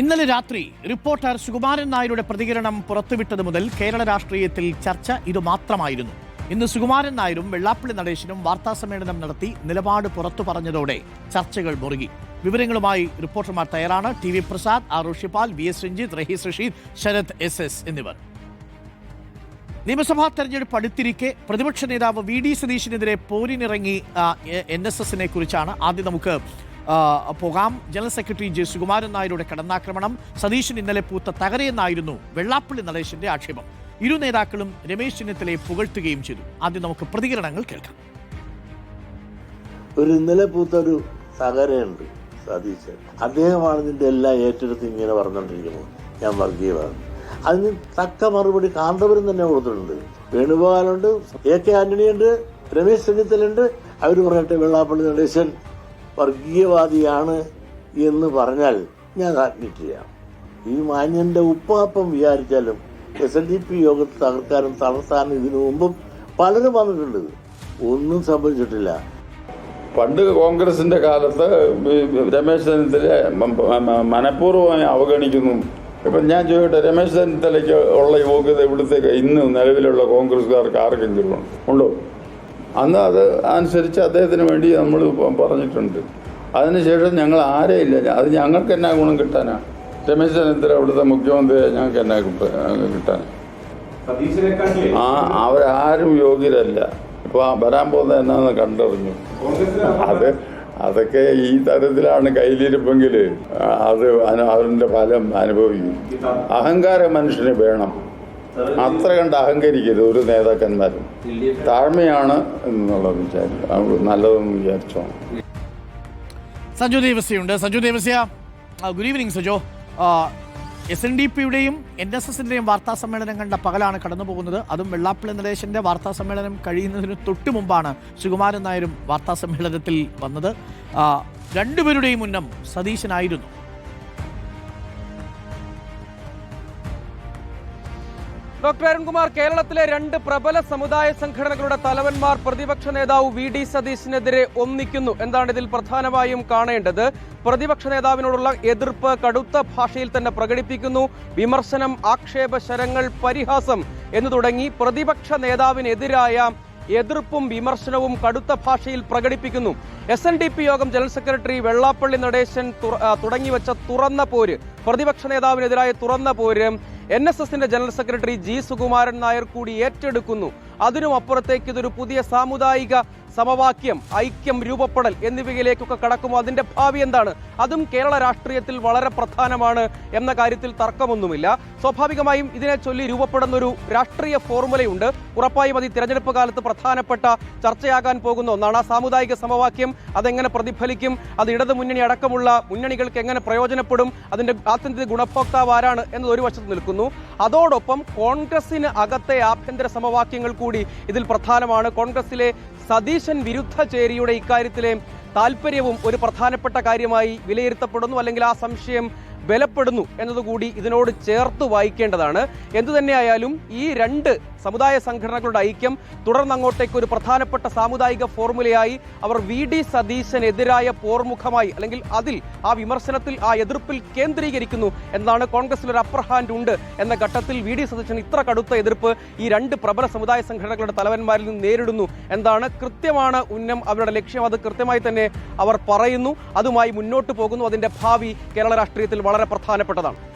ഇന്നലെ രാത്രി റിപ്പോർട്ടർ സുകുമാരൻ നായരുടെ പ്രതികരണം പുറത്തുവിട്ടത് മുതൽ കേരള രാഷ്ട്രീയത്തിൽ ചർച്ച ഇതുമാത്രമായിരുന്നു. ഇന്ന് സുകുമാരൻ നായരും വെള്ളാപ്പള്ളി നടേശനും വാർത്താ സമ്മേളനം നടത്തി നിലപാട് പുറത്തു പറഞ്ഞതോടെ ചർച്ചകൾ മുറുകി. വിവരങ്ങളുമായി റിപ്പോർട്ടർമാർ തയ്യാറാണ്. T V Prasad R Rishipal V S Ranjith Raheez Rasheed Sarath S S എന്നിവർ. നിയമസഭാ തെരഞ്ഞെടുപ്പ് അടുത്തിരിക്കെ പ്രതിപക്ഷ നേതാവ് വി ഡി സതീശിനെതിരെ പോരിനിറങ്ങി എൻ എസ് എസിനെ കുറിച്ചാണ് ആദ്യം നമുക്ക് പോകാം. ജനറൽ സെക്രട്ടറി ജെ സുകുമാരൻ നായരുടെ കടന്നാക്രമണം സതീശൻ ഇന്നലെ പൂത്ത തകരയെന്നായിരുന്നു വെള്ളാപ്പള്ളി നടേശന്റെ ആക്ഷേപം. ഇരു നേതാക്കളും രമേശ് ചെന്നിത്തലയെ പുകഴ്ത്തുകയും ചെയ്തു. ആദ്യം നമുക്ക് പ്രതികരണങ്ങൾ കേൾക്കാം. ഒരു ഇന്നലെ പൂത്ത ഒരു തകരയുണ്ട് സതീശൻ. അദ്ദേഹമാണ് ഇതിന്റെ എല്ലാം ഏറ്റെടുത്ത് ഇങ്ങനെ പറഞ്ഞുകൊണ്ടിരിക്കുന്നത്. ഞാൻ വർഗീയമാണ് അതിന് തക്ക മറുപടി കാന്തപുരം തന്നെ കൊടുത്തിട്ടുണ്ട്. വേണുഗോപാലുണ്ട് എ കെ ആന്റണിയുണ്ട് രമേശ് ചെന്നിത്തലുണ്ട് അവർ പറയട്ടെ വെള്ളാപ്പള്ളി നടേശൻ വർഗീയവാദിയാണ് എന്ന് പറഞ്ഞാൽ ഞാൻ അഡ്മിറ്റ് ചെയ്യാം ഈ മാന്യന്റെ ഉപ്പാപ്പം വിചാരിച്ചാലും എസ് എൽ ഡി പി യോഗത്തിൽ തകർക്കാനും തളർത്താനും ഇതിനു മുമ്പും പലരും വന്നിട്ടുണ്ട്. ഒന്നും സംഭവിച്ചിട്ടില്ല. പണ്ട് കോൺഗ്രസിന്റെ കാലത്ത് രമേശ് ചെന്നിത്തല മനഃപൂർവമായി അവഗണിക്കുന്നു. ഇപ്പം ഞാൻ ചോദിക്കട്ടെ രമേശ് ചെന്നിത്തലയ്ക്ക് ഉള്ള യോഗ്യത ഇവിടുത്തെ ഇന്ന് നിലവിലുള്ള കോൺഗ്രസ്സുകാർക്ക് ആർക്കെങ്കിലും ഉണ്ടോ? അന്ന് അത് അനുസരിച്ച് അദ്ദേഹത്തിന് വേണ്ടി നമ്മൾ പറഞ്ഞിട്ടുണ്ട്. അതിനുശേഷം ഞങ്ങൾ ആരെയില്ല. അത് ഞങ്ങൾക്ക് എന്നാ ഗുണം കിട്ടാനാ? രമേശ് ചെന്നിത്തല അവിടുത്തെ മുഖ്യമന്ത്രി ഞങ്ങൾക്ക് എന്നാ കിട്ടാൻ ആ അവരാരും യോഗ്യരല്ല. ഇപ്പൊ ആ വരാൻ പോകുന്നത് എന്നാന്ന് കണ്ടറിഞ്ഞു. അത് അതൊക്കെ ഈ തരത്തിലാണ് കയ്യിലിരിപ്പെങ്കിൽ അത് അവരുടെ ഫലം അനുഭവിക്കും. അഹങ്കാരം മനുഷ്യന് വേണം. അത്ര കണ്ട് അഹങ്കരിക്കരുത് ഒരു നേതാക്കന്മാരും. താഴ്മയാണ് എന്നുള്ളത് വിചാരിക്കും നല്ലതെന്ന് വിചാരിച്ചോ. Sanju ദേവസ്യയുണ്ട്. Sanju Devasya good evening Sajo S N D പിയുടെയും എൻ എസ് എസിന്റെയും വാർത്താ സമ്മേളനം കണ്ട പകലാണ് കടന്നു പോകുന്നത്. അതും വെള്ളാപ്പള്ളി നടേശന്റെ വാർത്താ സമ്മേളനം കഴിയുന്നതിന് തൊട്ടു മുമ്പാണ് സുകുമാരൻ നായരും വാർത്താ സമ്മേളനത്തിൽ വന്നത്. രണ്ടുപേരുടെയും ഉന്നം സതീശനായിരുന്നു. ഡോക്ടർ അരുൺകുമാർ കേരളത്തിലെ രണ്ട് പ്രബല സമുദായ സംഘടനകളുടെ തലവന്മാർ പ്രതിപക്ഷ നേതാവ് വി. ഡി. സതീശിനെതിരെ ഒന്നിക്കുന്നു. എന്താണ് ഇതിൽ പ്രധാനമായും കാണേണ്ടത്? പ്രതിപക്ഷ നേതാവിനോടുള്ള എതിർപ്പ് കടുത്ത ഭാഷയിൽ തന്നെ പ്രകടിപ്പിക്കുന്നു. വിമർശനം ആക്ഷേപ ശരങ്ങൾ പരിഹാസം എന്നു തുടങ്ങി പ്രതിപക്ഷ നേതാവിനെതിരായ എതിർപ്പും വിമർശനവും കടുത്ത ഭാഷയിൽ പ്രകടിപ്പിക്കുന്നു. എസ് എൻ ഡി പി യോഗം ജനറൽ സെക്രട്ടറി വെള്ളാപ്പള്ളി നടേശൻ തുടങ്ങിവച്ച തുറന്ന പോര് പ്രതിപക്ഷ നേതാവിനെതിരായ തുറന്ന പോര് എൻ എസ് എസിന്റെ general secretary G Sukumaran Nair കൂടി ഏറ്റെടുക്കുന്നു. അതിനും അപ്പുറത്തേക്ക് ഇതൊരു പുതിയ സാമുദായിക സമവാക്യം ഐക്യം രൂപപ്പെടൽ എന്നിവയിലേക്കൊക്കെ കടക്കുമോ? അതിന്റെ ഭാവി എന്താണ്? അതും കേരള രാഷ്ട്രീയത്തിൽ വളരെ പ്രധാനമാണ് എന്ന കാര്യത്തിൽ തർക്കമൊന്നുമില്ല. സ്വാഭാവികമായും ഇതിനെ ചൊല്ലി രൂപപ്പെടുന്ന ഒരു രാഷ്ട്രീയ ഫോർമുലയുണ്ട്. ഉറപ്പായും അത് തിരഞ്ഞെടുപ്പ് കാലത്ത് പ്രധാനപ്പെട്ട ചർച്ചയാകാൻ പോകുന്ന ഒന്നാണ്. ആ സാമുദായിക സമവാക്യം അതെങ്ങനെ പ്രതിഫലിക്കും? അത് ഇടതു മുന്നണി അടക്കമുള്ള മുന്നണികൾക്ക് എങ്ങനെ പ്രയോജനപ്പെടും? അതിന്റെ ആത്യന്തിക ഗുണഭോക്താവ് ആരാണ് എന്നത് ഒരു വശത്ത് നിൽക്കുന്നു. അതോടൊപ്പം കോൺഗ്രസിന് അകത്തെ ആഭ്യന്തര സമവാക്യങ്ങൾ കൂടി ഇതിൽ പ്രധാനമാണ്. കോൺഗ്രസിലെ സതീശൻ വിരുദ്ധ ചേരിയുടെ ഇക്കാര്യത്തിലെ താല്പര്യവും ഒരു പ്രധാനപ്പെട്ട കാര്യമായി വിലയിരുത്തപ്പെടുന്നു. അല്ലെങ്കിൽ ആ സംശയം ബലപ്പെടുന്നു എന്നതുകൂടി ഇതിനോട് ചേർത്ത് വായിക്കേണ്ടതാണ്. എന്തു തന്നെയായാലും ഈ രണ്ട് സമുദായ സംഘടനകളുടെ ഐക്യം തുടർന്ന് അങ്ങോട്ടേക്ക് ഒരു പ്രധാനപ്പെട്ട സാമുദായിക ഫോർമുലയായി അവർ വി ഡി സതീശനെതിരായ പോർമുഖമായി അല്ലെങ്കിൽ അതിൽ ആ വിമർശനത്തിൽ ആ എതിർപ്പിൽ കേന്ദ്രീകരിക്കുന്നു എന്നാണ് കോൺഗ്രസിൽ ഒരു അപ്പർ ഹാൻഡ് ഉണ്ട് എന്ന ഘട്ടത്തിൽ വി ഡി സതീശൻ ഇത്ര കടുത്ത എതിർപ്പ് ഈ രണ്ട് പ്രബല സമുദായ സംഘടനകളുടെ തലവന്മാരിൽ നിന്ന് നേരിടുന്നു എന്താണ് കൃത്യമാണ് ഉന്നം അവരുടെ ലക്ഷ്യം. അത് കൃത്യമായി തന്നെ അവർ പറയുന്നു. അതുമായി മുന്നോട്ട് പോകുന്നു. അതിന്റെ ഭാവി കേരള രാഷ്ട്രീയത്തിൽ വളരെ പ്രധാനപ്പെട്ടതാണ്.